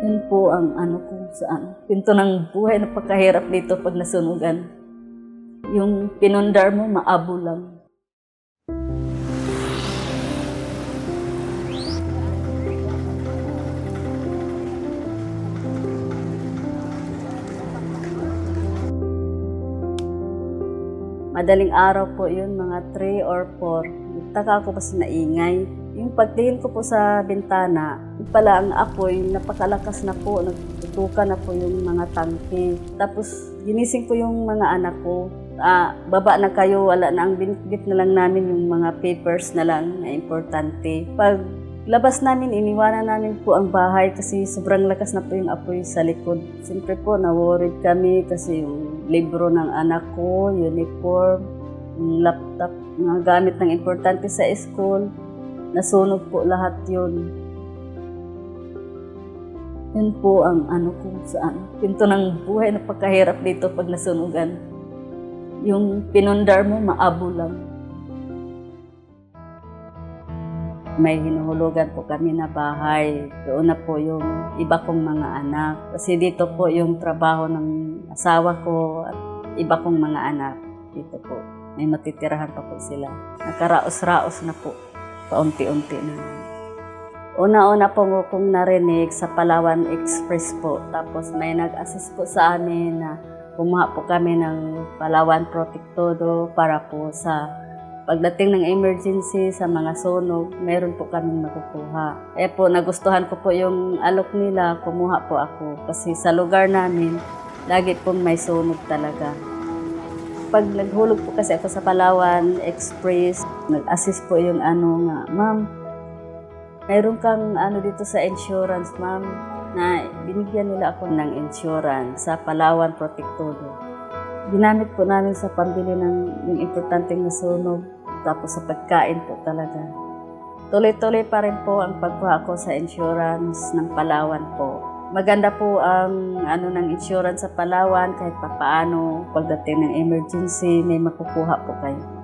Yun po ang ano kung saan. Pinto ng buhay, napakahirap dito pag nasunugan. Yung pinundar mo, maabo lang. Madaling araw po yun, mga 3 or 4. Nagtaka ako kasi naingay. Yung pagtingin ko po sa bintana, pala ang apoy, napakalakas na po, nagtutuka na po yung mga tangke. Tapos ginising ko yung mga anak ko. Ah, baba na kayo, wala na ang binitbit na lang namin yung mga papers na lang na importante. Pag labas namin, iniwanan namin po ang bahay kasi sobrang lakas na po yung apoy sa likod. Siyempre po, na-worried kami kasi yung libro ng anak ko, uniform, yung laptop, mga gamit ng importante sa school, nasunog po lahat yun. Yun po ang ano kung saan. Pinto ng buhay, napakahirap dito pag nasunugan. Yung pinundar mo, maabo lang. may hinuhulugan po kami na bahay. Doon na po yung iba kong mga anak. Kasi dito po yung trabaho ng asawa ko at iba kong mga anak. Dito po. May matitirahan pa po sila. Nakaraos-raos na po. Paunti-unti na. Una-una po kong narinig sa Palawan Express po. Tapos may nag-assist po sa amin na kumuha po kami ng Palawan Protectodo para po sa pagdating ng emergency sa mga sunog, meron po kaming makukuha. Eh po, nagustuhan ko po yung alok nila, kumuha po ako. Kasi sa lugar namin, lagi pong may sunog talaga. Pag naghulog po kasi ako sa Palawan Express, nag-assist po yung ano nga, ma'am, mayroon kang ano dito sa insurance, ma'am, na binigyan nila ako ng insurance sa Palawan Protectodo. Ginamit po namin sa pambili ng yung importanteng nasunog, tapos sa pagkain po talaga. Tuloy-tuloy pa rin po ang pagkuha ko sa insurance ng Palawan po. Maganda po ang ano ng insurance sa Palawan kahit papaano pagdating ng emergency may makukuha po kayo.